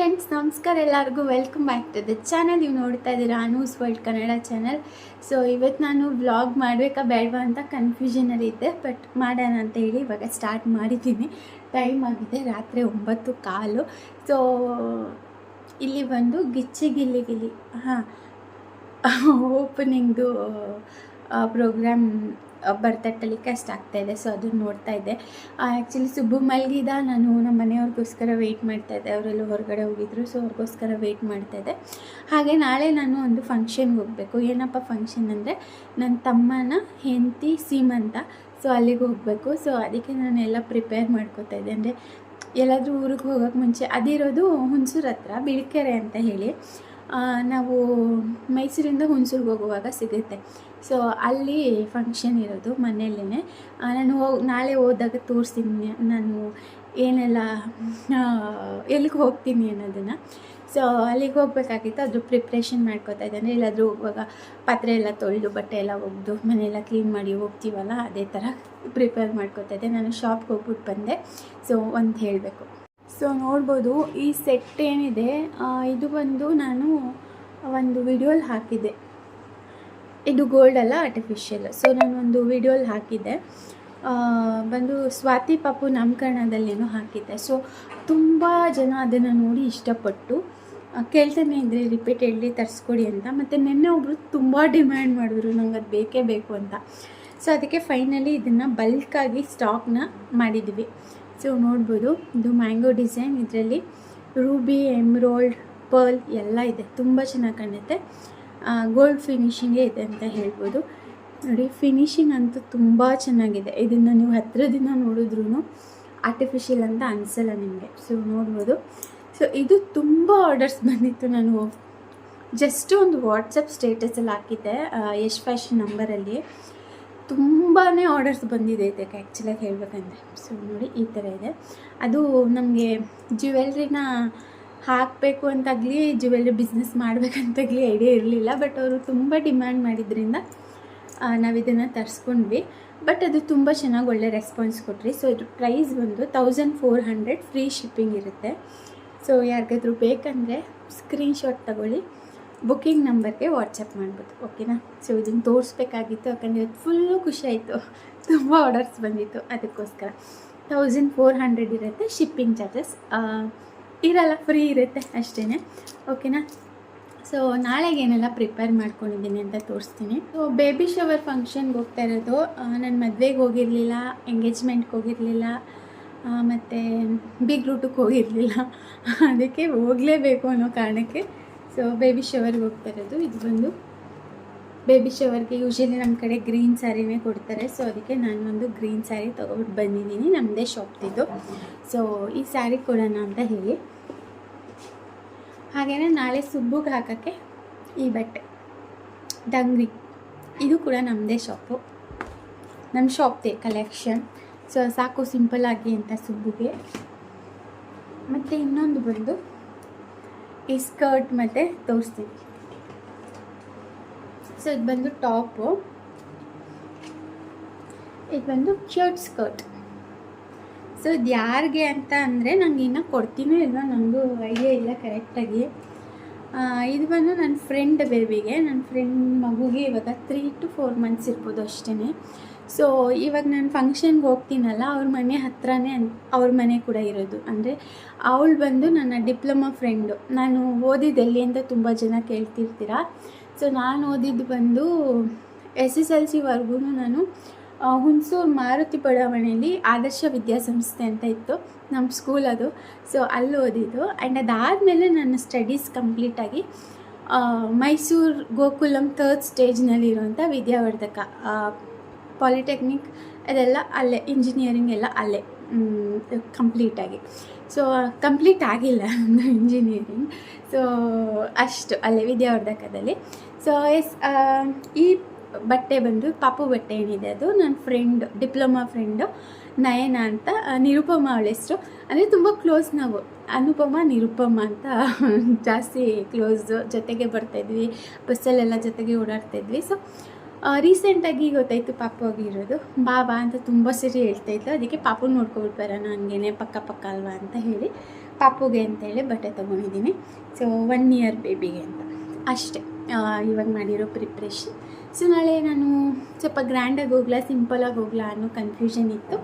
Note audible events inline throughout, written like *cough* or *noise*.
Friends ನಮಸ್ಕಾರ ಎಲ್ಲರಿಗೂ. Welcome back to the channel ನೀವು ನೋಡ್ತಾ ಇದ್ದೀರಾ Anu's world Kannada channel so ಇವತ್ತು ನಾನು ವ್ಲಾಗ್ ಮಾಡಬೇಕಾ ಬೇಡವಾ ಅಂತ ಕನ್ಫ್ಯೂಷನಲ್ಲಿ ಇದ್ದೆ ಬಟ್ ಮಾಡೋಣ ಅಂತ ಹೇಳಿ ಇವಾಗ ಸ್ಟಾರ್ಟ್ ಮಾಡಿದ್ದೀನಿ. ಟೈಮ್ ಆಗಿದೆ ರಾತ್ರಿ ಒಂಬತ್ತು ಕಾಲು. ಸೊ ಇಲ್ಲಿ ಬಂದು ಗಿಚ್ಚಿ ಗಿಲ್ಲಿ ಗಿಲ್ಲಿ, ಹಾಂ ಓಪನಿಂಗ್ದು ಪ್ರೋಗ್ರಾಮ್ ಬರ್ತಾ ಕಷ್ಟ ಆಗ್ತಾ ಇದೆ. ಸೊ ಅದನ್ನು ನೋಡ್ತಾ ಇದ್ದೆ. ಆ್ಯಕ್ಚುಲಿ ಸುಬ್ಬು ಮಲ್ಗಿದ. ನಾನು ನಮ್ಮ ಮನೆಯವ್ರಿಗೋಸ್ಕರ ವೆಯ್ಟ್ ಮಾಡ್ತಾ ಇದ್ದೆ. ಅವರೆಲ್ಲ ಹೊರಗಡೆ ಹೋಗಿದ್ರು. ಸೊ ಅವ್ರಿಗೋಸ್ಕರ ವೆಯ್ಟ್ ಮಾಡ್ತಾ ಇದ್ದೆ. ಹಾಗೆ ನಾಳೆ ನಾನು ಒಂದು ಫಂಕ್ಷನ್ಗೆ ಹೋಗಬೇಕು. ಏನಪ್ಪ ಫಂಕ್ಷನ್ ಅಂದರೆ, ನನ್ನ ತಮ್ಮನ ಹೆಂಡತಿ ಸೀಮಂತ. ಸೊ ಅಲ್ಲಿಗೆ ಹೋಗಬೇಕು. ಸೊ ಅದಕ್ಕೆ ನಾನು ಎಲ್ಲ ಪ್ರಿಪೇರ್ ಮಾಡ್ಕೋತಾ ಇದ್ದೆ. ಅಂದರೆ, ಎಲ್ಲಾದರೂ ಊರಿಗೆ ಹೋಗೋಕ್ಕೆ ಮುಂಚೆ, ಅದಿರೋದು ಹುಣಸೂರು ಹತ್ರ, ಬಿಳಿಕೆರೆ ಅಂತ ಹೇಳಿ. ನಾವು ಮೈಸೂರಿಂದ ಹುಣ್ಸೂರಿಗೆ ಹೋಗುವಾಗ ಸಿಗುತ್ತೆ. ಸೊ ಅಲ್ಲಿ ಫಂಕ್ಷನ್ ಇರೋದು ಮನೆಯಲ್ಲೇ ನಾನು ಹೋಗಿ, ನಾಳೆ ಹೋದಾಗ ತೋರಿಸ್ತೀನಿ. ನಾನು ಏನೆಲ್ಲ ಎಲ್ಲಿಗೆ ಹೋಗ್ತೀನಿ ಅನ್ನೋದನ್ನು. ಸೊ ಅಲ್ಲಿಗೆ ಹೋಗ್ಬೇಕಾಗಿತ್ತು. ಅದ್ರ ಪ್ರಿಪ್ರೇಷನ್ ಮಾಡ್ಕೋತಾ ಇದ್ದಾನೆ. ಎಲ್ಲಾದರೂ ಹೋಗುವಾಗ ಪಾತ್ರೆ ಎಲ್ಲ ತೊಳೆದು, ಬಟ್ಟೆ ಎಲ್ಲ ಒಗೆದು, ಮನೆಯೆಲ್ಲ ಕ್ಲೀನ್ ಮಾಡಿ ಹೋಗ್ತೀವಲ್ಲ, ಅದೇ ಥರ ಪ್ರಿಪೇರ್ ಮಾಡ್ಕೋತಾ ಇದ್ದೆ. ನಾನು ಶಾಪ್ಗೆ ಹೋಗ್ಬಿಟ್ಟು ಬಂದೆ. ಸೊ ಒಂದು ಹೇಳಬೇಕು. ಸೊ ನೋಡ್ಬೋದು, ಈ ಸೆಟ್ ಏನಿದೆ ಇದು ಬಂದು ನಾನು ಒಂದು ವಿಡಿಯೋಲಿ ಹಾಕಿದ್ದೆ. ಇದು ಗೋಲ್ಡ್ ಅಲ್ಲ ಆರ್ಟಿಫಿಷಿಯಲ್ ಸೊ ನಾನು ಒಂದು ವಿಡಿಯೋಲಿ ಹಾಕಿದ್ದೆ. ಬಂದು ಸ್ವಾತಿ ಪಾಪು ನಾಮಕರಣದಲ್ಲೇನೋ ಹಾಕಿದ್ದೆ. ಸೊ ತುಂಬ ಜನ ಅದನ್ನು ನೋಡಿ ಇಷ್ಟಪಟ್ಟು ಕೇಳ್ತಾನೆ ಇದ್ದರೆ ಹೇಳಿ ತರಿಸ್ಕೊಡಿ ಅಂತ. ಮತ್ತು ನಿನ್ನೆ ಒಬ್ಬರು ತುಂಬ ಡಿಮ್ಯಾಂಡ್ ಮಾಡಿದ್ರು, ನಂಗೆ ಅದು ಬೇಕೇ ಬೇಕು ಅಂತ. ಸೊ ಅದಕ್ಕೆ ಫೈನಲಿ ಇದನ್ನು ಬಲ್ಕಾಗಿ ಸ್ಟಾಕ್ನ ಮಾಡಿದ್ವಿ. ಸೊ ನೋಡ್ಬೋದು, ಇದು ಮ್ಯಾಂಗೋ ಡಿಸೈನ್ ಇದರಲ್ಲಿ ರೂಬಿ ಎಮ್ರೋಲ್ಡ್ ಪರ್ಲ್ ಎಲ್ಲ ಇದೆ. ತುಂಬ ಚೆನ್ನಾಗಿ ಕಾಣುತ್ತೆ. ಗೋಲ್ಡ್ ಫಿನಿಶಿಂಗೇ ಇದೆ ಅಂತ ಹೇಳ್ಬೋದು. ನೋಡಿ ಫಿನಿಶಿಂಗ್ ಅಂತೂ ತುಂಬ ಚೆನ್ನಾಗಿದೆ. ಇದನ್ನು ನೀವು ಹತ್ತಿರದಿಂದ ನೋಡಿದ್ರೂ ಆರ್ಟಿಫಿಷಿಯಲ್ ಅಂತ ಅನಿಸಲ್ಲ ನಿಮಗೆ. ಸೊ ನೋಡ್ಬೋದು. ಸೊ ಇದು ತುಂಬ ಆರ್ಡರ್ಸ್ ಬಂದಿತ್ತು ನಾನು ಜಸ್ಟ್ ಒಂದು ವಾಟ್ಸಪ್ ಸ್ಟೇಟಸಲ್ಲಿ ಹಾಕಿದ್ದೆ ಯಶ್ ಫ್ಯಾಷನ್ ನಂಬರಲ್ಲಿ ತುಂಬಾ ಆರ್ಡರ್ಸ್ ಬಂದಿದೆ ಇದಕ್ಕೆ ಆ್ಯಕ್ಚುಲಾಗಿ ಹೇಳ್ಬೇಕಂದ್ರೆ. ಸೊ ನೋಡಿ, ಈ ಥರ ಇದೆ. ಅದು ನಮಗೆ ಜ್ಯುವೆಲ್ರಿನ ಹಾಕಬೇಕು ಅಂತಾಗಲಿ ಜ್ಯುವೆಲ್ರಿ ಬಿಸ್ನೆಸ್ ಮಾಡಬೇಕಂತಾಗಲಿ ಐಡಿಯಾ ಇರಲಿಲ್ಲ ಬಟ್ ಅವರು ತುಂಬ ಡಿಮ್ಯಾಂಡ್ ಮಾಡಿದ್ರಿಂದ ನಾವು ಇದನ್ನು ತರಿಸ್ಕೊಂಡ್ವಿ. ಬಟ್ ಅದು ತುಂಬ ಚೆನ್ನಾಗಿ ಒಳ್ಳೆ ರೆಸ್ಪಾನ್ಸ್ ಕೊಟ್ರಿ. ಸೊ ಇದು ಪ್ರೈಸ್ ಬಂದು thousand four hundred free shipping ಇರುತ್ತೆ. ಸೊ ಯಾರಿಗಾದ್ರೂ ಬೇಕಂದರೆ ಸ್ಕ್ರೀನ್ಶಾಟ್ ತಗೊಳ್ಳಿ. ಬುಕ್ಕಿಂಗ್ ನಂಬರ್ಗೆ ವಾಟ್ಸಪ್ ಮಾಡ್ಬೋದು. ಓಕೆನಾ ಸೊ ಇದನ್ನು ತೋರಿಸ್ಬೇಕಾಗಿತ್ತು. ಯಾಕಂದರೆ ಫುಲ್ಲು ಖುಷಿ ಆಯಿತು. ತುಂಬ ಆರ್ಡರ್ಸ್ ಬಂದಿತ್ತು. ಅದಕ್ಕೋಸ್ಕರ. ತೌಸಂಡ್ ಫೋರ್ ಹಂಡ್ರೆಡ್ ಇರುತ್ತೆ ಶಿಪ್ಪಿಂಗ್ ಚಾರ್ಜಸ್ ಇರಲ್ಲ ಫ್ರೀ ಇರುತ್ತೆ ಅಷ್ಟೇ ಓಕೆನಾ ಸೊ ನಾಳೆಗೇನೆಲ್ಲ ಪ್ರಿಪೇರ್ ಮಾಡ್ಕೊಂಡಿದ್ದೀನಿ ಅಂತ ತೋರಿಸ್ತೀನಿ. ಸೊ ಬೇಬಿ ಶವರ್ ಫಂಕ್ಷನ್ಗೆ ಹೋಗ್ತಾ ಇರೋದು. ನಾನು ಮದುವೆಗೆ ಹೋಗಿರಲಿಲ್ಲ ಎಂಗೇಜ್ಮೆಂಟ್ಗೆ ಹೋಗಿರಲಿಲ್ಲ ಮತ್ತು *laughs* ಬಿಗ್ ರೂಟಕ್ಕೆ ಹೋಗಿರಲಿಲ್ಲ. ಅದಕ್ಕೆ ಹೋಗಲೇಬೇಕು ಅನ್ನೋ ಕಾರಣಕ್ಕೆ ಸೊ ಬೇಬಿ ಶವರ್ಗೆ ಹೋಗ್ತಾ ಇರೋದು. ಇದು ಬಂದು ಬೇಬಿ ಶವರ್ಗೆ ಯೂಶಲಿ ನಮ್ಮ ಕಡೆ ಗ್ರೀನ್ ಸ್ಯಾರಿನೇ ಕೊಡ್ತಾರೆ. ಸೊ ಅದಕ್ಕೆ ನಾನು ಒಂದು ಗ್ರೀನ್ ಸ್ಯಾರಿ ತೊಗೊಬಿಟ್ಟು ಬಂದಿದ್ದೀನಿ ನಮ್ಮದೇ ಶಾಪ್ದಿದ್ದು ಸೊ ಈ ಸ್ಯಾರಿ ಕೊಡೋಣ ಅಂತ ಹೇಳಿ. ಹಾಗೆಯೇ ನಾಳೆ ಸುಬ್ಬುಗೆ ಹಾಕೋಕ್ಕೆ ಈ ಬಟ್ಟೆ. ಡಂಗ್ರಿ. ಇದು ಕೂಡ ನಮ್ಮದೇ ಶಾಪು ನಮ್ಮ ಶಾಪ್ದೇ ಕಲೆಕ್ಷನ್ ಸೊ ಸಾಕು ಸಿಂಪಲ್ ಆಗಿ ಅಂತ ಸುಬ್ಬುಗೆ. ಮತ್ತು ಇನ್ನೊಂದು ಬಂದು ಈ ಸ್ಕರ್ಟ್ ಮತ್ತು ತೋರಿಸ್ತೀನಿ. ಸೊ ಇದು ಬಂದು ಟಾಪು ಇದು ಬಂದು ಕ್ಯೂಟ್ ಸ್ಕರ್ಟ್ ಸೊ ಇದು ಯಾರಿಗೆ ಅಂತ ಅಂದರೆ ನಂಗೆ ಇನ್ನೂ ಕೊಡ್ತೀನೋ ಇಲ್ವಾ ನನಗೂ ಐಡಿಯಾ ಇಲ್ಲ ಕರೆಕ್ಟಾಗಿ ಇದು ಬಂದು ನನ್ನ ಫ್ರೆಂಡ್ ಬೇಬಿಗೆ ನನ್ನ ಫ್ರೆಂಡ್ ಮಗುಗೆ ಇವಾಗ ತ್ರೀ ಟು ಫೋರ್ ಮಂತ್ಸ್ ಇರ್ಬೋದು ಅಷ್ಟೇ ಸೊ ಇವಾಗ ನಾನು ಫಂಕ್ಷನ್ಗೆ ಹೋಗ್ತೀನಲ್ಲ, ಅವ್ರ ಮನೆ ಹತ್ರನೇ ಅವ್ರ ಮನೆ ಕೂಡ ಇರೋದು. ಅಂದರೆ ಅವಳು ಬಂದು ನನ್ನ ಡಿಪ್ಲೊಮಾ ಫ್ರೆಂಡು ನಾನು ಓದಿದ್ದು ಎಲ್ಲಿ ಅಂತ ತುಂಬ ಜನ ಕೇಳ್ತಿರ್ತೀರ? ಸೊ ನಾನು ಓದಿದ್ದು ಬಂದು ಎಸ್ ಎಸ್ ಎಲ್ ಸಿವರೆಗೂ ನಾನು ಹುಣಸೂರು ಮಾರುತಿ ಬಡಾವಣೆಯಲ್ಲಿ ಆದರ್ಶ ವಿದ್ಯಾಸಂಸ್ಥೆ ಅಂತ ಇತ್ತು ನಮ್ಮ ಸ್ಕೂಲ್ ಅದು. ಸೊ ಅಲ್ಲಿ ಓದಿದ್ದು. ಆ್ಯಂಡ್ ಅದಾದಮೇಲೆ ನನ್ನ ಸ್ಟಡೀಸ್ ಕಂಪ್ಲೀಟಾಗಿ ಮೈಸೂರು ಗೋಕುಲಂ ಥರ್ಡ್ ಸ್ಟೇಜ್ನಲ್ಲಿರುವಂಥ ವಿದ್ಯಾವರ್ಧಕ ಪಾಲಿಟೆಕ್ನಿಕ್ ಅದೆಲ್ಲ ಅಲ್ಲೇ ಇಂಜಿನಿಯರಿಂಗ್ ಎಲ್ಲ ಅಲ್ಲೇ ಕಂಪ್ಲೀಟಾಗಿ ಸೊ ಕಂಪ್ಲೀಟ್ ಆಗಿಲ್ಲ *laughs* ಇಂಜಿನಿಯರಿಂಗ್ ಸೊ ಅಷ್ಟು ಅಲ್ಲೇ ವಿದ್ಯಾವರ್ಧಕದಲ್ಲಿ. ಸೊ ಎಸ್ ಈ ಬಟ್ಟೆ ಬಂದು ಪಾಪು ಬಟ್ಟೆ ಏನಿದೆ ಅದು? ನನ್ನ ಫ್ರೆಂಡ್ ಡಿಪ್ಲೊಮಾ ಫ್ರೆಂಡು ನಯನ ಅಂತ ನಿರುಪಮ ಅವಳ ಹೆಸರು. ಅಂದರೆ ತುಂಬ ಕ್ಲೋಸ್ ನಾವು. ಅನುಪಮ, ನಿರುಪಮ ಅಂತ *laughs* ಜಾಸ್ತಿ ಕ್ಲೋಸ್ ಜೊತೆಗೆ ಬರ್ತಾಯಿದ್ವಿ ಬಸ್ಸಲ್ಲೆಲ್ಲ ಜೊತೆಗೆ ಓಡಾಡ್ತಾಯಿದ್ವಿ ಸೊ ರೀಸೆಂಟಾಗಿ ಗೊತ್ತಾಯಿತು ಪಾಪು ಆಗಿರೋದು ಬಾ ಬಾ ಅಂತ ತುಂಬ ಸರಿ ಹೇಳ್ತಾ ಹೇಳ್ತಾಯಿದ್ಲು ಅದಕ್ಕೆ ಪಾಪು ನೋಡ್ಕೊಬಿಟ್ಟು ಬರೋಣ, ಹಂಗೇನೆ ಪಕ್ಕ ಪಕ್ಕ ಅಲ್ವಾ ಅಂತ ಹೇಳಿ ಪಾಪುಗೆ ಅಂತೇಳಿ ಬಟ್ಟೆ ತೊಗೊಂಡಿದ್ದೀನಿ. ಸೊ ಒನ್ ಇಯರ್ ಬೇಬಿಗೆ ಅಂತ. ಅಷ್ಟೇ. ಇವಾಗ ಮಾಡಿರೋ ಪ್ರಿಪ್ರೇಷನ್ ಸೊ ನಾಳೆ ನಾನು ಸ್ವಲ್ಪ ಗ್ರ್ಯಾಂಡಾಗಿ ಹೋಗ್ಲಾ ಸಿಂಪಲಾಗಿ ಹೋಗ್ಲಾ ಅನ್ನೋ ಕನ್ಫ್ಯೂಷನ್ ಇತ್ತು.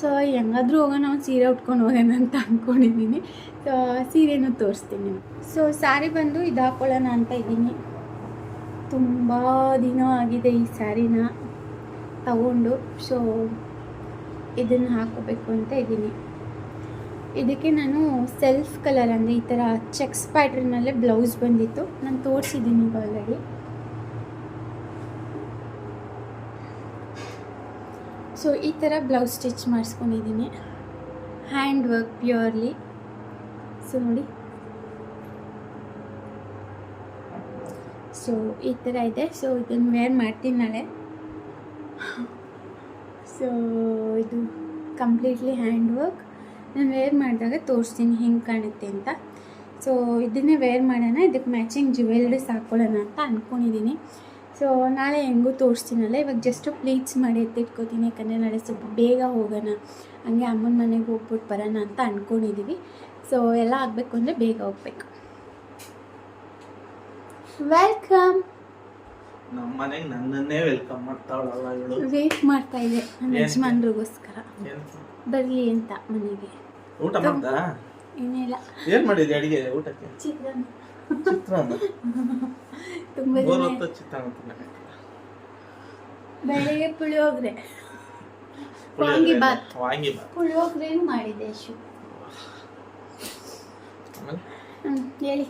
ಸೊ ಹೆಂಗಾದ್ರೂ ಹೋಗೋಣ ಒಂದು ಸೀರೆ ಉಟ್ಕೊಂಡು ಹೋಗೋಣ ಅಂತ ಅಂದ್ಕೊಂಡಿದ್ದೀನಿ ಸೊ ಸೀರೆನೂ ತೋರಿಸ್ತೀನಿ. ಸೊ ಸ್ಯಾರಿ ಬಂದು ಇದು ಹಾಕೊಳ್ಳೋಣ ಅಂತ ಇದ್ದೀನಿ. ತುಂಬ ದಿನ ಆಗಿದೆ ಈ ಸ್ಯಾರಿನ ತಗೊಂಡು. ಸೊ ಇದನ್ನು ಹಾಕೋಬೇಕು ಅಂತ ಇದ್ದೀನಿ. ಇದಕ್ಕೆ ನಾನು ಸೆಲ್ಫ್ ಕಲರ್ ಅಂದರೆ ಈ ಥರ ಚೆಕ್ಸ್ ಪ್ಯಾಟ್ರನ್ನಲ್ಲೇ ಬ್ಲೌಸ್ ಬಂದಿತ್ತು. ನಾನು ತೋರಿಸಿದ್ದೀನಿ ಆಲ್ರೆಡಿ ಸೊ ಈ ಥರ ಬ್ಲೌಸ್ ಸ್ಟಿಚ್ ಮಾಡಿಸ್ಕೊಂಡಿದ್ದೀನಿ ಹ್ಯಾಂಡ್ ವರ್ಕ್ ಪ್ಯೂರ್ಲಿ ಸೊ ನೋಡಿ. ಸೊ ಈ ಥರ ಇದೆ. ಸೊ ಇದನ್ನು ವೇರ್ ಮಾಡ್ತೀನಿ ನಾಳೆ. ಸೊ ಇದು ಕಂಪ್ಲೀಟ್ಲಿ ಹ್ಯಾಂಡ್ ವರ್ಕ್ ನಾನು ವೇರ್ ಮಾಡಿದಾಗ ತೋರಿಸ್ತೀನಿ ಹೆಂಗೆ ಕಾಣುತ್ತೆ ಅಂತ. ಸೊ ಇದನ್ನೇ ವೇರ್ ಮಾಡೋಣ ಇದಕ್ಕೆ ಮ್ಯಾಚಿಂಗ್ ಜ್ಯುವೆಲ್ರೀಸ್ ಹಾಕ್ಕೊಳ್ಳೋಣ ಅಂತ ಅಂದ್ಕೊಂಡಿದ್ದೀನಿ ಸೊ ನಾಳೆ ಹೆಂಗೂ ತೋರಿಸ್ತೀನಲ್ಲ ಇವಾಗ ಜಸ್ಟು ಪ್ಲೀಟ್ಸ್ ಮಾಡಿ ಎತ್ತಿಟ್ಕೋತೀನಿ ಯಾಕಂದರೆ ನಾಳೆ ಸ್ವಲ್ಪ ಬೇಗ ಹೋಗೋಣ. ಹಂಗೆ ಅಮ್ಮನ ಮನೆಗೆ ಹೋಗ್ಬಿಟ್ಟು ಬರೋಣ ಅಂತ ಅಂದ್ಕೊಂಡಿದ್ದೀವಿ ಸೊ ಎಲ್ಲ ಆಗಬೇಕು ಅಂದರೆ ಬೇಗ ಹೋಗ್ಬೇಕು. ವೆಲ್ಕಮ್ ನಮ್ಮ ಮನೆಗೆ ನನ್ನನ್ನೇ ವೆಲ್ಕಮ್ ಮಾಡ್ತಾವಳಲ್ಲ ಇವಳು. ವೇಟ್ ಮಾಡ್ತಾ ಇದೆ ನನ್ನ? ಯಜಮಾನ್ರಿಗೋಸ್ಕರ. ಬರಲಿ ಅಂತ ಮನೆಗೆ. ಊಟ ಮಾಡ್ದ ಏನಿಲ್ಲ ಏನ್ ಮಾಡಿದ್ರಿ ಅಡಿಗೆ ಊಟಕ್ಕೆ? ಚಿತ್ರಾನ್ನ. ಚಿತ್ರಾನ್ನ? ತುಂಬ ಜನ ಹೊತ್ತು ಚಿತ್ರಾನ್ನ ತಿನ್ನಕ್ಕೆ. ಬೆಳಗ್ಗೆ ಪುಳಿಯೋಗರೆ. ವಾಂಗಿ ಬಾತ್ ವಾಂಗಿ ಬಾತ್ ಪುಳಿಯೋಗರೆನೂ ಮಾಡಿದ್ದೆ ಶು ಆಮೇಲೆ? ಹೇಳಿ.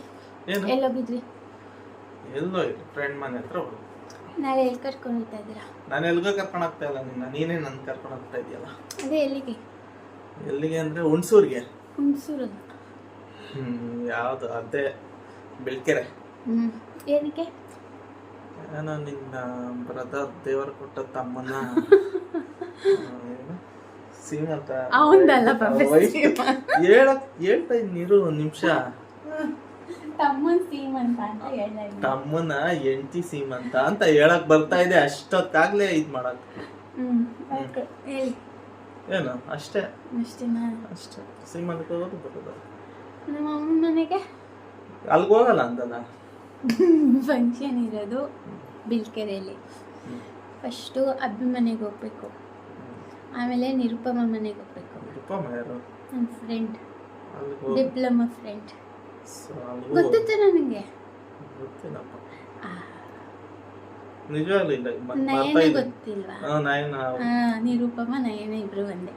ಏನು? ಎಲ್ಲೋಗಿದ್ರಿ ಎಲ್ಲೋ ಇಲ್ಲ ಫ್ರೆಂಡ್ ಮನೆ ಹತ್ರ ಹೋಗುದು ನಾಳೆ ಎಲ್ಲಿ ಕರ್ಕೊಂಡು ಹೋಗ್ತಾ ಇದ್ದೀರಾ? ನಾನು ಎಲ್ಲಿಗೋ ಕರ್ಕೊಂಡು ಹೋಗ್ತಾ ಇಲ್ಲ ನಿನ್ನ ನೀನೇ ನನ್ ಕರ್ಕೊಂಡು ಹೋಗ್ತಾ ಇದೆಯಲ್ಲ. ಅದೇ ಎಲ್ಲಿಗೆ? ಎಲ್ಲಿಗೆ ಅಂದ್ರೆ ಹುಣಸೂರ್ಗೆ. ಹುಣಸೂರು ಹ್ಮ್ ಯಾವ್ದು? ಅದೇ ಬೆಳ್ಕೆರೆ. ಹ್ಞೂ ಏನಕ್ಕೆ? ಏನೋ ನಿನ್ನ ಬ್ರದರ್ ದೇವರು ಕೊಟ್ಟ ತಮ್ಮನ? *laughs* ಸೀಮಂತ ಅವಂದಲ್ಲ ಹೇಳಕ್ ಹೇಳ್ತಾ ಒಂದ್ ನಿಮಿಷ. ತಮ್ಮನ್ ಸೀಮಂತ ಅಂತ ತಮ್ಮನ ಎಂಟಿ ಸೀಮಂತ ಅಂತ ಹೇಳಕ್ ಬರ್ತಾ ಇದೆ. ಅಷ್ಟೊತ್ತಾಗ್ಲೇ ಇದ್ ಮಾಡಕ್. ಹ್ಞೂ ಓಕೆ ಹೇಳಿ. ಏನು? ಅಷ್ಟೇ? ಅಷ್ಟೇನಾ? ಅಷ್ಟೇ. ಸೀಮಂತಕ್ಕೆ ಹೋಗೋದು ಬರೋದು. ನಮ್ಮ ಅಮ್ಮನ ಮನೆಗೆ? ಅಲ್ಲಿಗೆ ಹೋಗಲ್ಲ ಅಂತಲ್ಲ ಫಂಕ್ಷನ್ ಇರೋದು ಬಿಲ್ಕೆರೆಯಲ್ಲಿ. ಫಸ್ಟು ಅಬ್ಬಿ ಮನೆಗೆ ಹೋಗ್ಬೇಕು. ಆಮೇಲೆ ನಿರುಪಮ ಮನೆಗೆ ಹೋಗ್ಬೇಕು. ನಿರುಪಮ ಯಾರು? ನನ್ನ ಫ್ರೆಂಡ್ ಡಿಪ್ಲೊಮಾ ಫ್ರೆಂಡ್. ಗೊತ್ತಿತ್ತು ನನಗೆ? ಗೊತ್ತಿಲ್ಲಪ್ಪ ನಿಜವಾಗ್ಲೂ ಇಲ್ಲ ನಯನ. ಗೊತ್ತಿಲ್ವಾ? ಹಾ, ನಯನ ನಿರುಪಮ ನಯನ ಇಬ್ರು ಒಂದೇ.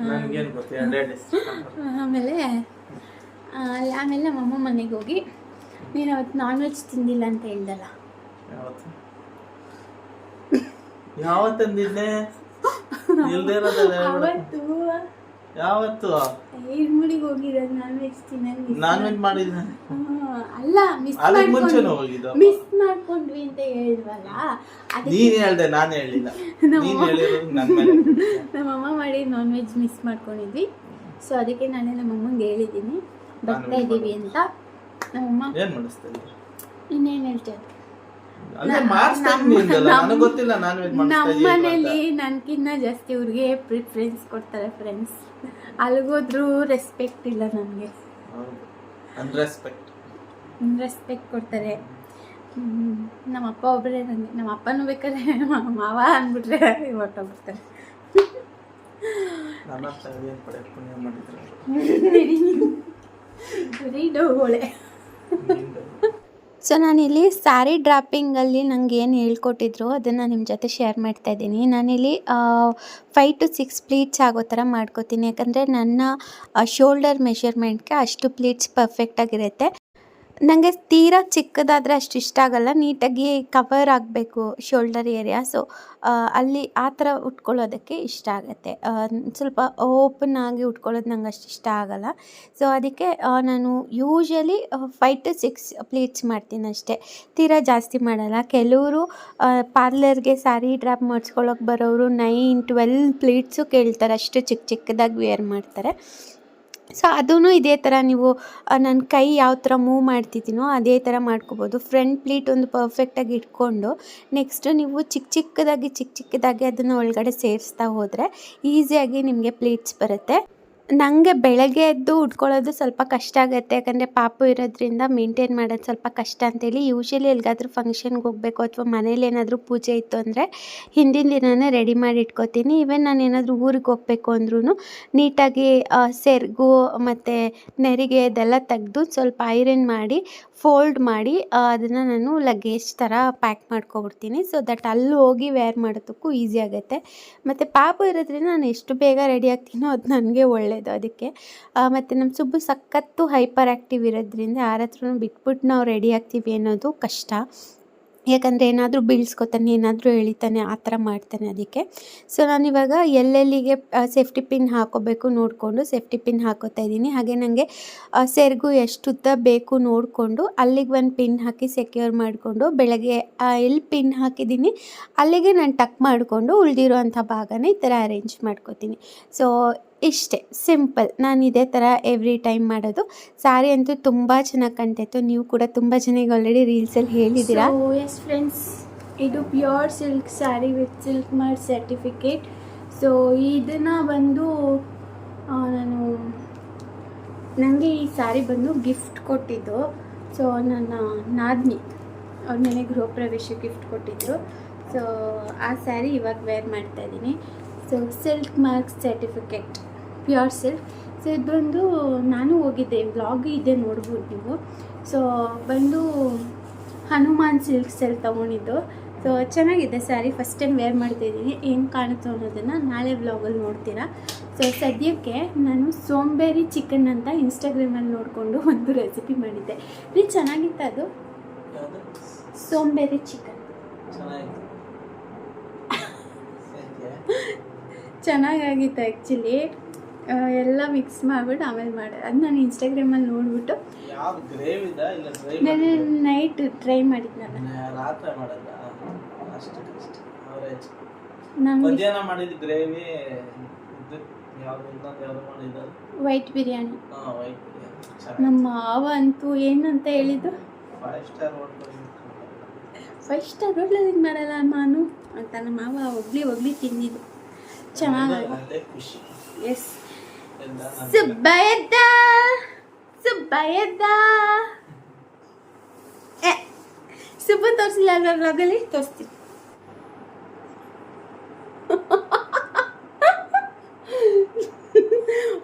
ನನ್ಗೇನ್. ಆಮೇಲೆ ಆ, ಅಲ್ಲಿ ಆಮೇಲೆ ನಮ್ಮಮ್ಮ ಮನೆಗೆ ಹೋಗಿ ನೀನು ಅವತ್ತು ನಾನ್ ವೆಜ್ ತಿಂದಿಲ್ಲ ಅಂತ ಹೇಳ್ದಲ್ಲ? ಯಾವತ್ತು? ಯಾವತ್ತಂದಿದ್ದೆ *laughs* ಇಲ್ದೇ ಇರೋದಲ್ಲ ಹೇಳ್ಬಿಡು. ಅವತ್ತು. ಯಾವತ್ತು? ಇರ್ಮುಡಿಗೆ ಹೋಗಿರೋದು ನಾನ್ ವೆಜ್ ತಿನ್ನಂಗಿಲ್ಲ ನಾನ್ ವೆಜ್ ಮಾಡಿದ್ನ ಅಲ್ಲ ಮಿಸ್ ಅದಕ್ಕೆ ಮುಂಚೆನೂ ಹೋಗಿದ್ದು. ಮಿಸ್ ಮಾಡ್ಕೊಂಡ್ವಿ ಅಂತ ಹೇಳಿದ್ವಲ್ಲ? ನೀನ್ ಹೇಳ್ದೆ ನಾನ್ ಹೇಳಿಲ್ಲ. ನೀನ್ ಹೇಳಿರೋದು ನನ್ ಮೇಲೆ. *laughs* ನಮ್ಮಮ್ಮ ಮಾಡಿ ನಾನ್ ವೆಜ್ ಮಿಸ್ ಮಾಡ್ಕೊಂಡಿದ್ವಿ. ಸೊ ಅದಕ್ಕೆ ನಾನೇ ನಮ್ಮಮ್ಮಂಗೆ ಹೇಳಿದ್ದೀನಿ. ಬರ್ತಾ ಇದ್ದೀವಿ ಅಂತ. ನಮ್ಮಮ್ಮ ಏನು ಮಾಡಿಸ್ತಾ ಇದ್ದೀರಿ? ಇನ್ನೇನು ಅಲ್ಲೇ ಮಾಡಿಸ್ತಾ ಇದ್ದೀನಿ ಅಂದಲ್ಲ, ಗೊತ್ತಿಲ್ಲ ನಾನ್ ವೆಜ್ ನಮ್ಮ ಮಾಡಿಸ್ತಾ ಇದೀಯ ಮನೇಲಿ ನನ್ಕಿನ್ನ ಜಾಸ್ತಿ ಅವ್ರಿಗೆ ಪ್ರಿಫರೆನ್ಸ್ ಕೊಡ್ತಾರೆ ಫ್ರೆಂಡ್ಸ್ ಅಲ್ಗೋದ್ರು ರೆಸ್ಪೆಕ್ಟ್ ಇಲ್ಲ ನನಗೆ ರೆಸ್ಪೆಕ್ಟ್ ಕೊಡ್ತಾರೆ. ನಮ್ಮ ಅಪ್ಪ ಒಬ್ಬರೇ ನನಗೆ ನಮ್ಮ ಅಪ್ಪನೂ ಬೇಕಾದ್ರೆ ಮಾವ ಅಂದ್ಬಿಟ್ರೆ ಮಾಡಿದ್ರೆ ಬರೀ. ಸೊ ನಾನಿಲ್ಲಿ ಸ್ಯಾರಿ ಡ್ರಾಪಿಂಗಲ್ಲಿ ನನಗೆ ಏನು ಹೇಳ್ಕೊಟ್ಟಿದ್ರು, ಅದನ್ನು ನಿಮ್ಮ ಜೊತೆ ಶೇರ್ ಮಾಡ್ತಾ ಇದ್ದೀನಿ. ನಾನಿಲ್ಲಿ ಫೈವ್ ಟು ಸಿಕ್ಸ್ ಪ್ಲೀಟ್ಸ್ ಆಗೋ ಥರ ಮಾಡ್ಕೋತೀನಿ. ಯಾಕಂದರೆ ನನ್ನ ಶೋಲ್ಡರ್ ಮೆಷರ್ಮೆಂಟ್ಗೆ ಅಷ್ಟು ಪ್ಲೀಟ್ಸ್ ಪರ್ಫೆಕ್ಟಾಗಿರುತ್ತೆ ನನಗೆ ತೀರಾ ಚಿಕ್ಕದಾದರೆ ಅಷ್ಟು ಇಷ್ಟ ಆಗಲ್ಲ. ನೀಟಾಗಿ ಕವರ್ ಆಗಬೇಕು ಶೋಲ್ಡರ್ ಏರಿಯಾ ಸೊ ಅಲ್ಲಿ ಆ ಥರ ಉಟ್ಕೊಳ್ಳೋದಕ್ಕೆ ಇಷ್ಟ ಆಗುತ್ತೆ. ಸ್ವಲ್ಪ ಓಪನ್ ಆಗಿ ಉಟ್ಕೊಳ್ಳೋದು ನಂಗೆ ಅಷ್ಟು ಇಷ್ಟ ಆಗಲ್ಲ. ಸೊ ಅದಕ್ಕೆ ನಾನು usually five to six pleats ಮಾಡ್ತೀನಿ ಅಷ್ಟೇ. ತೀರಾ ಜಾಸ್ತಿ ಮಾಡಲ್ಲ. ಕೆಲವರು ಪಾರ್ಲರ್ಗೆ ಸ್ಯಾರಿ ಡ್ರಾಪ್ ಮಾಡಿಸ್ಕೊಳ್ಳೋಕೆ ಬರೋರು ನೈನ್ ಟ್ವೆಲ್ ಪ್ಲೀಟ್ಸು ಕೇಳ್ತಾರೆ. ಅಷ್ಟು ಚಿಕ್ಕ ಚಿಕ್ಕದಾಗಿ ವೇರ್ ಮಾಡ್ತಾರೆ. ಸೊ ಅದೂ ಇದೇ ಥರ ನೀವು ನನ್ನ ಕೈ ಯಾವ ಥರ ಮೂವ್ ಮಾಡ್ತಿದ್ದೀನೋ ಅದೇ ಥರ ಮಾಡ್ಕೋಬೋದು. ಫ್ರಂಟ್ ಪ್ಲೀಟ್ ಒಂದು ಪರ್ಫೆಕ್ಟಾಗಿ ಇಟ್ಕೊಂಡು ನೆಕ್ಸ್ಟು ನೀವು ಚಿಕ್ಕ ಚಿಕ್ಕದಾಗಿ ಚಿಕ್ಕ ಚಿಕ್ಕದಾಗಿ ಅದನ್ನು ಒಳಗಡೆ ಸೇರಿಸ್ತಾ ಹೋದರೆ ಈಸಿಯಾಗಿ ನಿಮಗೆ ಪ್ಲೀಟ್ಸ್ ಬರುತ್ತೆ. ನನಗೆ ಬೆಳಗ್ಗೆ ಎದ್ದು ಉಟ್ಕೊಳ್ಳೋದು ಸ್ವಲ್ಪ ಕಷ್ಟ ಆಗುತ್ತೆ. ಯಾಕಂದರೆ ಪಾಪು ಇರೋದ್ರಿಂದ ಮೇಂಟೈನ್ ಮಾಡೋದು ಸ್ವಲ್ಪ ಕಷ್ಟ ಅಂತೇಳಿ ಯೂಶ್ವಲಿ ಎಲ್ಲಿಗಾದ್ರೂ ಫಂಕ್ಷನ್ಗೆ ಹೋಗಬೇಕು ಅಥವಾ ಮನೇಲಿ ಏನಾದರೂ ಪೂಜೆ ಇತ್ತು ಅಂದರೆ ಹಿಂದಿನ ದಿನವೇ ರೆಡಿ ಮಾಡಿ ಇಟ್ಕೋತೀನಿ. ಈವನ್ ನಾನು ಏನಾದರೂ ಊರಿಗೆ ಹೋಗಬೇಕು ಅಂದ್ರೂ ನೀಟಾಗಿ ಸೆರಗು ಮತ್ತು ನೆರಿಗೆ ಇದೆಲ್ಲ ತೆಗೆದು ಸ್ವಲ್ಪ ಐರನ್ ಮಾಡಿ ಫೋಲ್ಡ್ ಮಾಡಿ ಅದನ್ನು ನಾನು ಲಗೇಜ್ ಥರ ಪ್ಯಾಕ್ ಮಾಡ್ಕೊಬಿಡ್ತೀನಿ. ಸೊ ದಟ್ ಅಲ್ಲಿ ಹೋಗಿ ವೇರ್ ಮಾಡೋದಕ್ಕೂ ಈಸಿ ಆಗುತ್ತೆ. ಮತ್ತು ಪಾಪು ಇರೋದ್ರಿಂದ ನಾನು ಎಷ್ಟು ಬೇಗ ರೆಡಿ ಆಗ್ತೀನೋ ಅದು ನನಗೆ ಒಳ್ಳೆಯದು ಅದಕ್ಕೆ. ಮತ್ತು ನಮ್ಮ ಸುಬ್ಬು ಸಖತ್ತು ಹೈಪರ್ ಆ್ಯಕ್ಟಿವ್ ಇರೋದ್ರಿಂದ ಯಾರ ಹತ್ರನೂ ಬಿಟ್ಬಿಟ್ಟು ನಾವು ರೆಡಿ ಆಗ್ತೀವಿ ಅನ್ನೋದು ಕಷ್ಟ. ಯಾಕಂದರೆ ಏನಾದರೂ ಬೀಳ್ಸ್ಕೊತಾನೆ, ಏನಾದರೂ ಎಳಿತಾನೆ, ಆ ಥರ ಮಾಡ್ತಾನೆ ಅದಕ್ಕೆ. ಸೊ ನಾನಿವಾಗ ಎಲ್ಲೆಲ್ಲಿಗೆ ಸೇಫ್ಟಿ ಪಿನ್ ಹಾಕೋಬೇಕು ನೋಡಿಕೊಂಡು ಸೇಫ್ಟಿ ಪಿನ್ ಹಾಕೋತಾ ಇದ್ದೀನಿ. ಹಾಗೆ ನನಗೆ ಸೆರಗು ಎಷ್ಟು ಉದ್ದ ಬೇಕು ನೋಡಿಕೊಂಡು ಅಲ್ಲಿಗೆ ಒಂದು ಪಿನ್ ಹಾಕಿ ಸೆಕ್ಯೂರ್ ಮಾಡಿಕೊಂಡು ಬೆಳಗ್ಗೆ ಎಲ್ಲಿ ಪಿನ್ ಹಾಕಿದ್ದೀನಿ ಅಲ್ಲಿಗೆ ನಾನು ಟಕ್ ಮಾಡಿಕೊಂಡು ಉಳಿದಿರೋ ಅಂಥ ಭಾಗನ ಈ ಥರ ಅರೇಂಜ್ ಮಾಡ್ಕೋತೀನಿ. ಸೊ ಇಷ್ಟೇ, ಸಿಂಪಲ್. ನಾನು ಇದೇ ಥರ ಎವ್ರಿ ಟೈಮ್ ಮಾಡೋದು. ಸಾರಿ ಅಂತೂ ತುಂಬ ಚೆನ್ನಾಗಿ ಕಾಣ್ತಾಯಿತ್ತು ನೀವು ಕೂಡ ತುಂಬ ಚೆನ್ನಾಗಿ ಆಲ್ರೆಡಿ ರೀಲ್ಸಲ್ಲಿ ಹೇಳಿದ್ದೀರಾ. ಎಸ್ ಫ್ರೆಂಡ್ಸ್ ಇದು pure silk sari with silk mart certificate so ಇದನ್ನು ಬಂದು ನಾನು ನನಗೆ ಈ ಸ್ಯಾರಿ ಬಂದು ಗಿಫ್ಟ್ ಕೊಟ್ಟಿದ್ದು. ಸೊ ನನ್ನ ನಾದ್ನಿ, ಅವ್ರು ನನಗೆ ಗೃಹಪ್ರವೇಶ ಗಿಫ್ಟ್ ಕೊಟ್ಟಿದ್ರು. ಸೊ ಆ ಸ್ಯಾರಿ ಇವಾಗ ವೇರ್ ಮಾಡ್ತಾ ಇದ್ದೀನಿ. So silk marks certificate pure silk so ಇದೊಂದು ನಾನು ಹೋಗಿದ್ದೆ. ವ್ಲಾಗ್ ಇದೆ ನೋಡ್ಬೋದು ನೀವು. ಸೊ ಬಂದು ಹನುಮಾನ್ ಸಿಲ್ಕ್ಸಲ್ಲಿ ತೊಗೊಂಡಿದ್ದು. ಸೊ ಚೆನ್ನಾಗಿದೆ ಸ್ಯಾರಿ ಫಸ್ಟ್ ಟೈಮ್ ವೇರ್ ಮಾಡ್ತಾಯಿದ್ದೀನಿ ಏನು ಕಾಣುತ್ತೋ ಅನ್ನೋದನ್ನು ನಾಳೆ ವ್ಲಾಗಲ್ಲಿ ನೋಡ್ತೀರಾ. ಸೊ ಸದ್ಯಕ್ಕೆ ನಾನು ಸೋಂಬೇರಿ ಚಿಕನ್ ಅಂತ ಇನ್ಸ್ಟಾಗ್ರಾಮಲ್ಲಿ ನೋಡಿಕೊಂಡು ಒಂದು ರೆಸಿಪಿ ಮಾಡಿದ್ದೆ. ರೀ ಚೆನ್ನಾಗಿತ್ತು ಅದು? ಸೋಂಬೇರಿ ಚಿಕನ್? *laughs* ಚೆನ್ನಾಗಾಗಿತ್ತು ಆ್ಯಕ್ಚುಲಿ ಎಲ್ಲ ಮಿಕ್ಸ್ ಮಾಡ್ಬಿಟ್ಟು ಆಮೇಲೆ ಮಾಡಿದೆ ಅದು ನಾನು ಇನ್ಸ್ಟಾಗ್ರಾಮಲ್ಲಿ ನೋಡಿಬಿಟ್ಟು. ನಾನು ನೈಟ್ ಟ್ರೈ ಮಾಡಿದ್ನಲ್ಲ ವೈಟ್ ಬಿರಿಯಾನಿ ನಮ್ಮ ಮಾವ ಅಂತೂ ಏನಂತ ಹೇಳಿದ್ದು? Five star hotel five star ಹೋಟ್ಲಲ್ಲಿ ಮಾಡಲ್ಲ ನಾನು ಅಂತ. ನಮ್ಮ ಮಾವ ಒಗ್ಲಿ ಒಗ್ಲಿ ತಿಂದಿದ್ದು. ಚೆನ್ನಾಗಿ ಎಸ್ ಸುಬ್ಬಯ್ಯದ್ದ ಏ ಸುಬ್ಬ ತೋರಿಸಿಲ್ಲ ಅಲ್ವಾ ಬ್ಲಾಗಲ್ಲಿ ತೋರಿಸ್ತೀನಿ.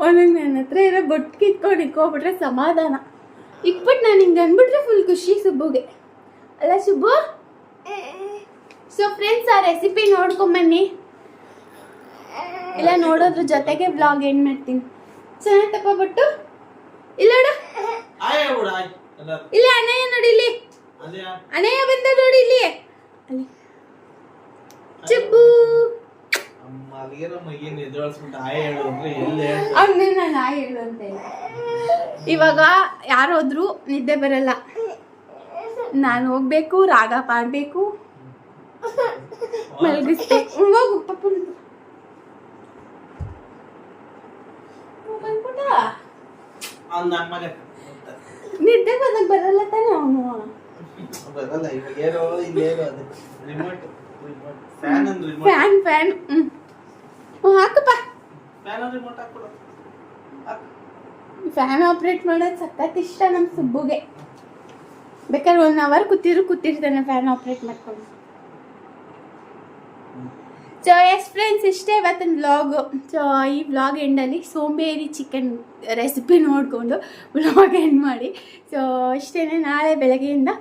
ಅವನಿಗೆ ನನ್ನ ಹತ್ರ ಇರೋ ಬೊಟ್ಟು ಕಿತ್ಕೊಂಡು ಇಕ್ಕೋಬಿಟ್ರೆ ಸಮಾಧಾನ. ಇಕ್ಬಿಟ್ಟು ನಾನು ಹಿಂಗೆ ಅಂದ್ಬಿಟ್ರೆ ಫುಲ್ ಖುಷಿ ಸುಬ್ಬುಗೆ. ಅಲ್ಲ ಸುಬ್ಬು? ಸೊ ಫ್ರೆಂಡ್ಸ್ ಆ ರೆಸಿಪಿ ನೋಡ್ಕೊಂಬನ್ನಿ ಇಲ್ಲ ನೋಡೋದ್ರ ಜೊತೆಗೆ ಬ್ಲಾಗ್ ಏನ್ ಮಾಡ್ತೀನಿ. ಚೆನ್ನಾಗಿ ಬಿಟ್ಟು? ಇಲ್ಲ ಇಲ್ಲ ಅಣ್ಣಯ್ಯ ನೋಡಿ ಇಲ್ಲಿ. ಅಣ್ಣಯ್ಯ ಬಂದ ನೋಡಿ ಇಲ್ಲಿ. ಚಿಬ್ಬು ಇವಾಗ ಯಾರೋದ್ರು ನಿದ್ದೆ ಬರಲ್ಲ. ನಾನು ಹೋಗ್ಬೇಕು ರಾಗ ಪಾಡ್ಬೇಕು. ಮಲಗಿಸ್ಬೇಕು. ಹೋಗು ಪಪ್ಪು. ಅವ್ನ್ ನನ್ ಮಗ ನಿದ್ದೆ ಬಂದಾಗ ಬರಲ್ಲ ತಾನೆ ಅವನು. ಬರಲ್ಲ ಇವಾಗ ಏನೋ ಇಲ್ಲೇನೋ ಅದು. Remote remote fan remote fan fan ಹ್ಞೂ ಹಾಕಪ್ಪ. ಫ್ಯಾನ್ ರಿಮೋಟ್ ಹಾಕ್ಬಿಡು. ಫ್ಯಾನ್ ಆಪ್ರೇಟ್ ಮಾಡೋದು ಸಖತ್ ಇಷ್ಟ ನಮ್ಮ ಸುಬ್ಬುಗೆ. ಬೇಕಾದ್ರೆ ಒನ್ ಅವರ್ ಕೂತಿರು ಕೂತಿರ್ತಾನೆ ಫ್ಯಾನ್ ಆಪ್ರೇಟ್ ಮಾಡ್ಕೊಂಡು. ಸೊ ಎಸ್ ಫ್ರೆಂಡ್ಸ್ ಇಷ್ಟೇ ಇವತ್ತಿನ ವ್ಲಾಗು ಸೊ ಈ ವ್ಲಾಗ್ ಎಂಡಲ್ಲಿ ಸೋಂಬೇರಿ ಚಿಕನ್ ರೆಸಿಪಿ ನೋಡಿಕೊಂಡು ವ್ಲಾಗ್ ಎಂಡ್ ಮಾಡಿ. ಸೊ ಇಷ್ಟೇ ನಾಳೆ ಬೆಳಗ್ಗೆಯಿಂದ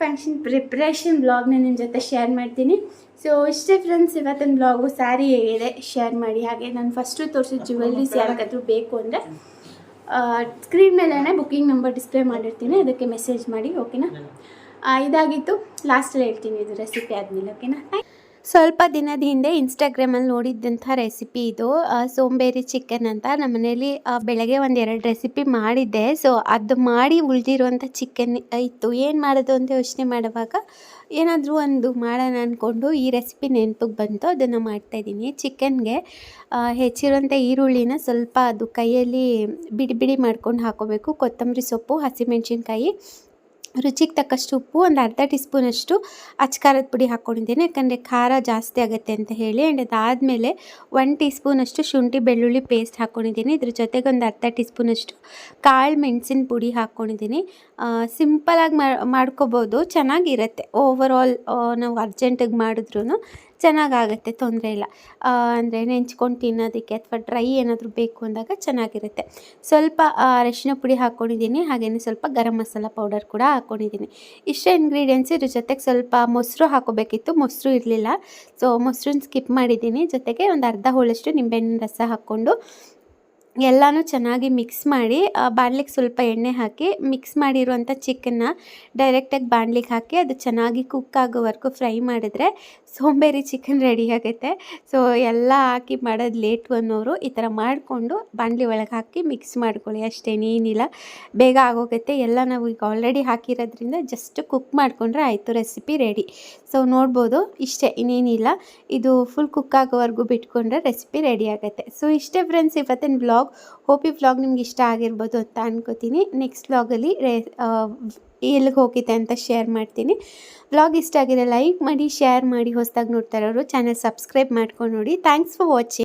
ಫಂಕ್ಷನ್ ಪ್ರಿಪ್ರೇಷನ್ ವ್ಲಾಗ್ನ ನಿಮ್ಮ ಜೊತೆ ಶೇರ್ ಮಾಡ್ತೀನಿ. ಸೊ ಇಷ್ಟೇ ಫ್ರೆಂಡ್ಸ್ ಇವತ್ತಿನ ವ್ಲಾಗು ಸ್ಯಾರಿ ಹೇಗಿದೆ ಶೇರ್ ಮಾಡಿ. ಹಾಗೆ ನಾನು ಫಸ್ಟು ತೋರಿಸಿದ ಜ್ಯುವೆಲ್ರೀಸ್ ಯಾರಿಗಾದ್ರೂ ಬೇಕು ಅಂದರೆ ಸ್ಕ್ರೀನ್ ಮೇಲೇ ಬುಕ್ಕಿಂಗ್ ನಂಬರ್ ಡಿಸ್ಪ್ಲೇ ಮಾಡಿರ್ತೀನಿ. ಅದಕ್ಕೆ ಮೆಸೇಜ್ ಮಾಡಿ ಓಕೆನಾ ಇದಾಗಿತ್ತು. ಲಾಸ್ಟಲ್ಲಿ ಹೇಳ್ತೀನಿ ಇದು ರೆಸಿಪಿ ಆದಮೇಲೆ ಓಕೆನಾ ಸ್ವಲ್ಪ ದಿನದ ಹಿಂದೆ ಇನ್ಸ್ಟಾಗ್ರಾಮಲ್ಲಿ ನೋಡಿದ್ದಂಥ ರೆಸಿಪಿ ಇದು ಸೋಂಬೇರಿ ಚಿಕನ್ ಅಂತ ನಮ್ಮ ಮನೇಲಿ ಬೆಳಗ್ಗೆ ಒಂದು ಎರಡು ರೆಸಿಪಿ ಮಾಡಿದ್ದೆ. ಸೊ ಅದು ಮಾಡಿ ಉಳಿದಿರುವಂಥ ಚಿಕನ್ ಇತ್ತು. ಏನು ಮಾಡೋದು ಅಂತ ಯೋಚನೆ ಮಾಡುವಾಗ, ಏನಾದರೂ ಒಂದು ಮಾಡೋಣ ಅಂದ್ಕೊಂಡು ಈ ರೆಸಿಪಿ ನೆನಪಿಗೆ ಬಂತು. ಅದನ್ನು ಮಾಡ್ತಾಯಿದ್ದೀನಿ ಚಿಕನ್ಗೆ ಹೆಚ್ಚಿರುವಂಥ ಈರುಳ್ಳಿನ ಸ್ವಲ್ಪ ಅದು ಕೈಯಲ್ಲಿ ಬಿಡಿ ಬಿಡಿ ಮಾಡ್ಕೊಂಡು ಹಾಕೋಬೇಕು. ಕೊತ್ತಂಬರಿ ಸೊಪ್ಪು, ಹಸಿಮೆಣ್ಸಿನ್ಕಾಯಿ ರುಚಿಗೆ ತಕ್ಕಷ್ಟು ಉಪ್ಪು, ಒಂದು ಅರ್ಧ ಟೀ ಸ್ಪೂನಷ್ಟು ಪುಡಿ ಹಾಕ್ಕೊಂಡಿದ್ದೇನೆ ಯಾಕಂದರೆ ಖಾರ ಜಾಸ್ತಿ ಆಗುತ್ತೆ ಅಂತ ಹೇಳಿ. ಆ್ಯಂಡ್ ಅದಾದಮೇಲೆ ಒನ್ ಟೀ ಸ್ಪೂನಷ್ಟು ಶುಂಠಿ ಬೆಳ್ಳುಳ್ಳಿ ಪೇಸ್ಟ್ ಹಾಕ್ಕೊಂಡಿದ್ದೀನಿ ಇದ್ರ ಜೊತೆಗೆ ಒಂದು ಅರ್ಧ ಟೀ ಸ್ಪೂನಷ್ಟು ಕಾಳು ಮೆಣಸಿನ ಪುಡಿ ಹಾಕ್ಕೊಂಡಿದ್ದೀನಿ ಸಿಂಪಲಾಗಿ ಮಾಡ್ಕೋಬೋದು. ಚೆನ್ನಾಗಿರುತ್ತೆ. ಓವರ್ ಆಲ್ ನಾವು ಅರ್ಜೆಂಟಿಗೆ ಮಾಡಿದ್ರೂ ಚೆನ್ನಾಗಾಗುತ್ತೆ, ತೊಂದರೆ ಇಲ್ಲ. ಅಂದರೆ ನೆಂಚ್ಕೊಂಡು ತಿನ್ನೋದಕ್ಕೆ ಅಥವಾ ಡ್ರೈ ಏನಾದರೂ ಬೇಕು ಅಂದಾಗ ಚೆನ್ನಾಗಿರುತ್ತೆ. ಸ್ವಲ್ಪ ಅರಶಿನ ಪುಡಿ ಹಾಕ್ಕೊಂಡಿದ್ದೀನಿ ಹಾಗೆಯೇ ಸ್ವಲ್ಪ ಗರಂ ಮಸಾಲ ಪೌಡರ್ ಕೂಡ ಹಾಕ್ಕೊಂಡಿದ್ದೀನಿ ಇಷ್ಟೇ ಇಂಗ್ರೀಡಿಯೆಂಟ್ಸ್ ಇದ್ರ ಜೊತೆಗೆ ಸ್ವಲ್ಪ ಮೊಸರು ಹಾಕೋಬೇಕಿತ್ತು, ಮೊಸರು ಇರಲಿಲ್ಲ. ಸೊ ಮೊಸರನ್ನ ಸ್ಕಿಪ್ ಮಾಡಿದ್ದೀನಿ. ಜೊತೆಗೆ ಒಂದು ಅರ್ಧ ಹೋಳಷ್ಟು ನಿಂಬೆಹಣ್ಣಿನ ರಸ ಹಾಕ್ಕೊಂಡು ಎಲ್ಲನೂ ಚೆನ್ನಾಗಿ ಮಿಕ್ಸ್ ಮಾಡಿ ಬಾಣಲಿಗೆ ಸ್ವಲ್ಪ ಎಣ್ಣೆ ಹಾಕಿ ಮಿಕ್ಸ್ ಮಾಡಿರುವಂಥ ಚಿಕನ್ನ ಡೈರೆಕ್ಟಾಗಿ ಬಾಣಲಿಗೆ ಹಾಕಿ ಅದು ಚೆನ್ನಾಗಿ ಕುಕ್ ಆಗೋವರೆಗೂ ಫ್ರೈ ಮಾಡಿದ್ರೆ ಸೋಂಬೇರಿ ಚಿಕನ್ ರೆಡಿ ಆಗುತ್ತೆ ಸೊ ಎಲ್ಲ ಹಾಕಿ ಮಾಡೋದು ಲೇಟು ಅನ್ನೋರು ಈ ಥರ ಮಾಡಿಕೊಂಡು ಬಾಣಲಿ ಒಳಗೆ ಹಾಕಿ ಮಿಕ್ಸ್ ಮಾಡ್ಕೊಳ್ಳಿ. ಅಷ್ಟೇನೇನಿಲ್ಲ ಬೇಗ ಆಗೋಗುತ್ತೆ ಎಲ್ಲ ನಾವು ಈಗ ಆಲ್ರೆಡಿ ಹಾಕಿರೋದ್ರಿಂದ ಜಸ್ಟ್ ಕುಕ್ ಮಾಡಿಕೊಂಡ್ರೆ ಆಯಿತು ರೆಸಿಪಿ ರೆಡಿ ಸೊ ನೋಡ್ಬೋದು. ಇಷ್ಟೇ, ಇನ್ನೇನಿಲ್ಲ. ಇದು ಫುಲ್ ಕುಕ್ ಆಗೋವರೆಗೂ ಬಿಟ್ಕೊಂಡ್ರೆ ರೆಸಿಪಿ ರೆಡಿ ಆಗುತ್ತೆ ಸೊ ಇಷ್ಟೇ ಫ್ರೆಂಡ್ಸ್ ಇವತ್ತಿನ ವ್ಲಾಗ್ ಹೋಪ್ ಈ ವ್ಲಾಗ್ ನಿಮ್ಗೆ ಇಷ್ಟ ಆಗಿರ್ಬೋದು ಅಂತ ಅನ್ಕೋತೀನಿ. ನೆಕ್ಸ್ಟ್ ವ್ಲಾಗಲ್ಲಿ ರೇ ಎಲ್ಲಿಗೆ ಹೋಗಿದೆ ಅಂತ ಶೇರ್ ಮಾಡ್ತೀನಿ. ವ್ಲಾಗ್ ಇಷ್ಟ ಆಗಿದೆ ಲೈಕ್ ಮಾಡಿ ಶೇರ್ ಮಾಡಿ, ಹೊಸದಾಗಿ ನೋಡ್ತಾ ಇರೋರು ಚಾನಲ್ ಸಬ್ಸ್ಕ್ರೈಬ್ ಮಾಡ್ಕೊಂಡು ನೋಡಿ. Thanks for watching